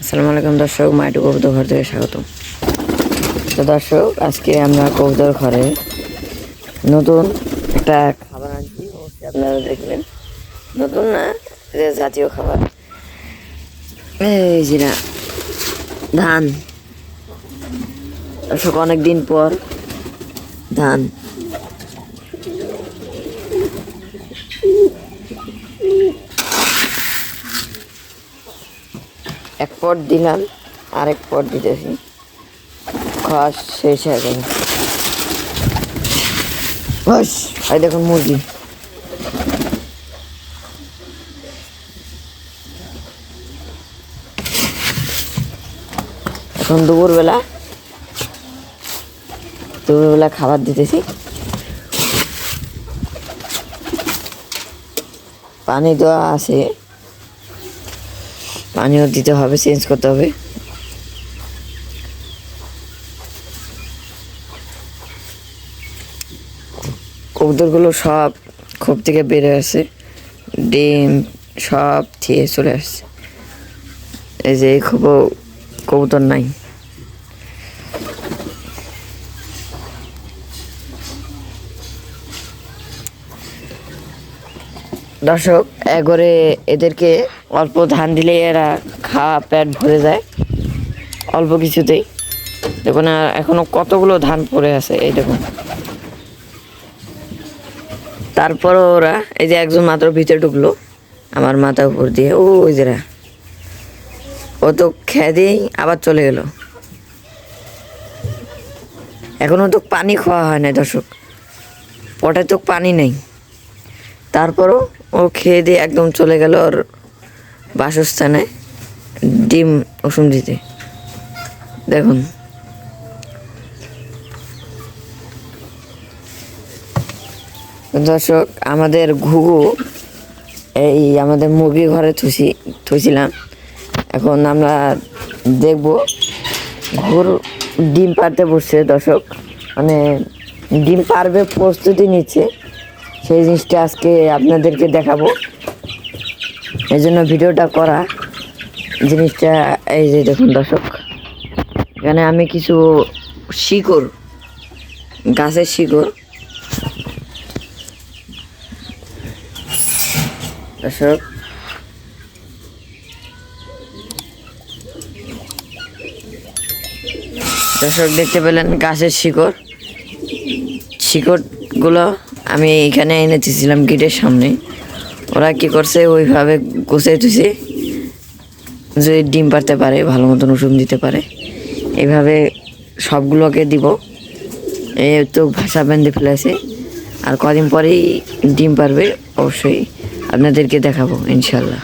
আসসালামু আলাইকুম দর্শক, মাইটু কবুতর ঘর থেকে স্বাগতম তো দর্শক, আজকে আমরা কবুতর ঘরে নতুন একটা খাবার আনছি আপনারা দেখবেন। নতুন না জাতীয় খাবার। এই যে না, ধান। দর্শক অনেক দিন পর ধান এক পট দিলাম, আরেক পট দিতেছি। খাওয়া শেষ হয়ে গেল। বস, এই দেখুন মুরগি। এখন দুপুরবেলা দুপুরবেলা খাবার দিতেছি। পানি দেওয়া আছে। পানিও দিতে হবে চেঞ্জ করতে হবে। কবুতরগুলো সব খোপ থেকে বেড়ে আসে। ডিম সব থিয়ে চলে আসছে এই যে এই খোপও কবুতর নাই। দর্শক একবারে এদেরকে অল্প ধান দিলে এরা খাওয়া পেট ভরে যায়। অল্প কিছুতেই। দেখুন, আর এখনও কতগুলো ধান পড়ে আছে, এই দেখুন। তারপরও ওরা, এই যে একজন মাত্র ভিতরে ঢুকলো, আমার মাথার উপর দিয়ে, ও ওই যে ও তো খেয়ে দিয়েই আবার চলে গেল। এখনও তো পানি খাওয়া হয় না দর্শক। পটে তো পানি নেই। তারপরও ও খেয়ে দিয়ে একদম চলে গেল ওর বাসস্থানে ডিম ওষুধ দিতে। দেখুন। দর্শক, আমাদের ঘুঘু, এই আমাদের মুরগি ঘরে থুসি, থুইছিলাম। এখন আমরা দেখব ঘুর ডিম পারতে বসছে দর্শক। মানে ডিম পারবে প্রস্তুতি নিচ্ছে। সেই জিনিসটা আজকে আপনাদেরকে দেখাবো। এই জন্য ভিডিওটা করা। জিনিসটা, এই যে দেখুন দর্শক, এখানে আমি কিছু শিকড়, গাছের শিকড়। দর্শক দর্শক দেখতে পেলেন গাছের শিকড়। শিকড়গুলো আমি এখানে এনে দিয়েছিলাম গেটের সামনে। ওরা কি করছে? ওইভাবে গুছিয়ে তুছে যদি ডিম পারতে পারে, ভালো মতন ওষুধ দিতে পারে। এইভাবে সবগুলোকে দিব। এই তো ভাষা বেঁধে ফেলেছে। আর কদিন পরেই ডিম পারবে অবশ্যই আপনাদেরকে দেখাবো, ইনশাল্লাহ।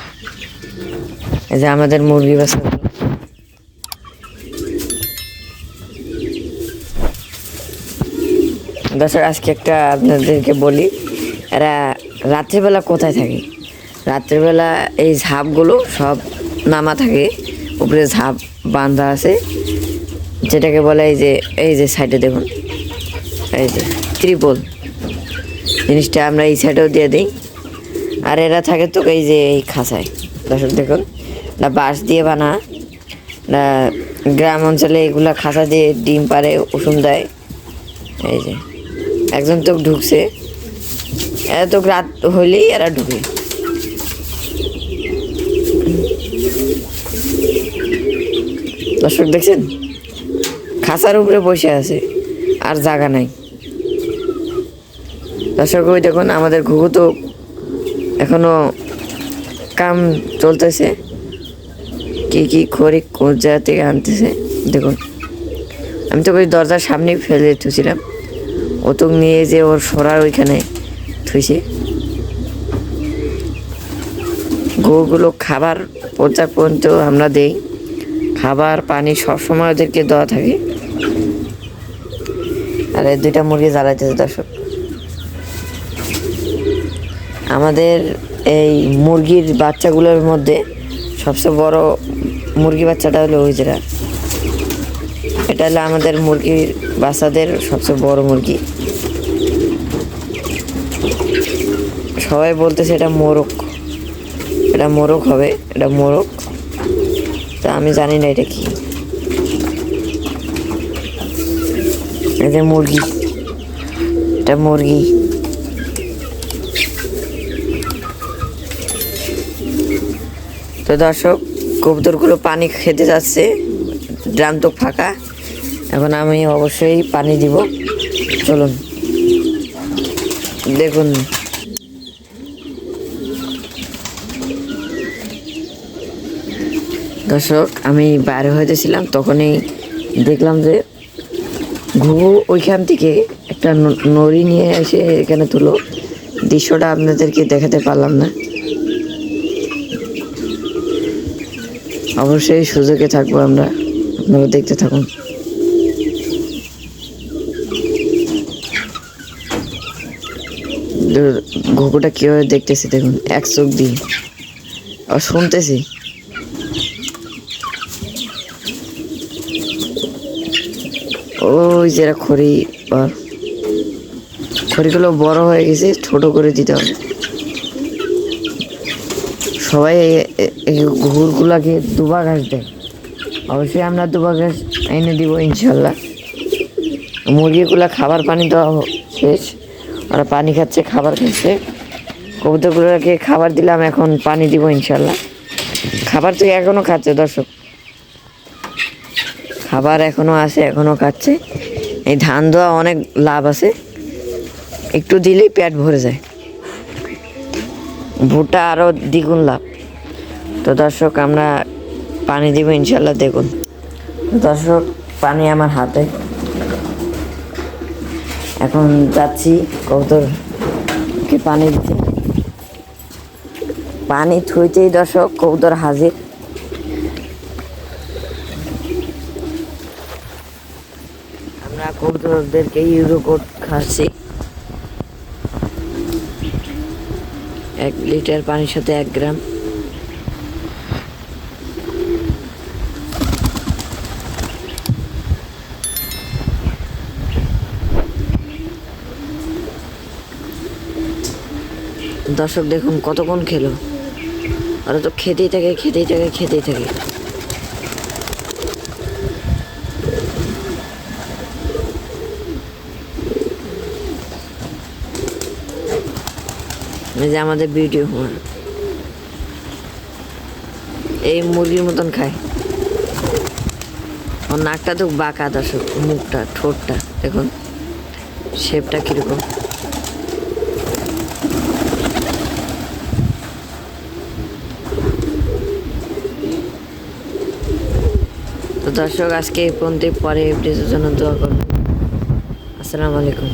এই যে আমাদের মুরগি বাসা দর্শক আজকে একটা আপনাদেরকে বলি, এরা রাত্রিবেলা কোথায় থাকে? রাত্রিবেলা এই ঝাপগুলো সব নামা থাকে, উপরে ঝাপ বাঁধা আছে, যেটাকে বলে এই যে এই যে সাইডে দেখুন, এই যে ত্রিপল। জিনিসটা আমরা এই সাইডেও দিয়ে দিই, আর এরা থাকে তো এই যে এই খাঁচায়। দর্শক দেখুন, না বাঁশ দিয়ে বানা, না গ্রাম অঞ্চলে এগুলা খাঁচা দিয়ে ডিম পারে ওষুধ দেয়, এই যে। একজন তো ঢুকছে। এরা তো রাত হইলেই এরা ঢুকে। দর্শক দেখছেন? খাঁচার উপরে বসে আছে, আর জায়গা নাই। দর্শক ওই দেখুন, আমাদের ঘুঘু তো এখনও কাম চলতেছে। কি কি খড়ি কোন জায়গা থেকে আনতেছে, দেখুন। আমি তো ওই দরজার সামনেই ফেলে থুছিলাম ও তো নিয়ে যে ওর সরার ওইখানে থুইছে। গরুগুলো খাবার পর্যায় পর্যন্ত আমরা দেই। খাবার, পানি সবসময় ওদেরকে দেওয়া থাকে। আর এই দুইটা মুরগি জ্বালাইতেছে দর্শক। আমাদের এই মুরগির বাচ্চাগুলোর মধ্যে সবচেয়ে বড় মুরগি বাচ্চাটা হলো ওই যেটা এটা হলো আমাদের মুরগির বাচ্চাদের সবচেয়ে বড় মুরগি। সবাই বলতেছে এটা মোরগ। এটা মোরগ হবে, এটা মোরগ। তা আমি জানি না এটা কি। যে মুরগি। এটা মুরগি। তো দর্শক, কবুতরগুলো পানি খেতে যাচ্ছে ড্রাম তো ফাঁকা। এখন আমি অবশ্যই পানি দিব। চলুন। দেখুন। দর্শক, আমি বাইরে হইতেছিলাম, তখনই দেখলাম যে ঘুঘু ওইখান থেকে একটা নড়ি নিয়ে এসে এখানে তুলো। দৃশ্যটা আপনাদেরকে দেখাতে পারলাম না। অবশ্যই সুযোগে থাকব আমরা। আপনারা দেখতে থাকুন। ঘুঘুটা কীভাবে দেখতেছি দেখুন, এক চোখ দিয়ে। আর শুনতেছি। ওই যে খড়ি, আর খড়িগুলো বড় হয়ে গেছে, ছোট করে দিতে হবে। সবাই এই ঘুরগুলাকে দুবা ঘাস দেয়। অবশ্যই আমরা দুবা ঘাস এনে দিব, ইনশাল্লাহ। মুরগিগুলা খাবার পানি দেওয়া শেষ। ওরা পানি খাচ্ছে, খাবার খাচ্ছে। কবুতরগুলোকে খাবার দিলাম, এখন পানি দিব ইনশাল্লাহ। খাবার তো এখনও খাচ্ছে দর্শক। খাবার এখনও আছে, এখনও খাচ্ছে। এই ধান দেওয়া অনেক লাভ আছে। একটু দিলেই পেট ভরে যায়। ভুট্টা আরও দ্বিগুণ লাভ। তো দর্শক, আমরা পানি দিব ইনশাল্লাহ, দেখুন। দর্শক, পানি আমার হাতে। এখন যাচ্ছি কবুতরকে পানি দিতে। পানি থুইতেই দর্শক, কবুতর হাজির। আমরা কবুতরদেরকে ইউরো কোড খাচ্ছি। এক লিটার পানির সাথে এক গ্রাম। দর্শক দেখুন কতক্ষণ খেলো। ওরা তো খেতেই থাকে খেতেই থাকে খেতেই থাকে। এই যে আমাদের ভিডিও এই মুরগির মতন খায়। ওর নাকটা তো বাঁকা দর্শক, মুখটা, ঠোঁটটা, দেখুন শেপটা কীরকম। দর্শক আজকে এই পর্যন্ত পরে এপিসোডের জন্য দোয়া করবেন। আসসালামু আলাইকুম।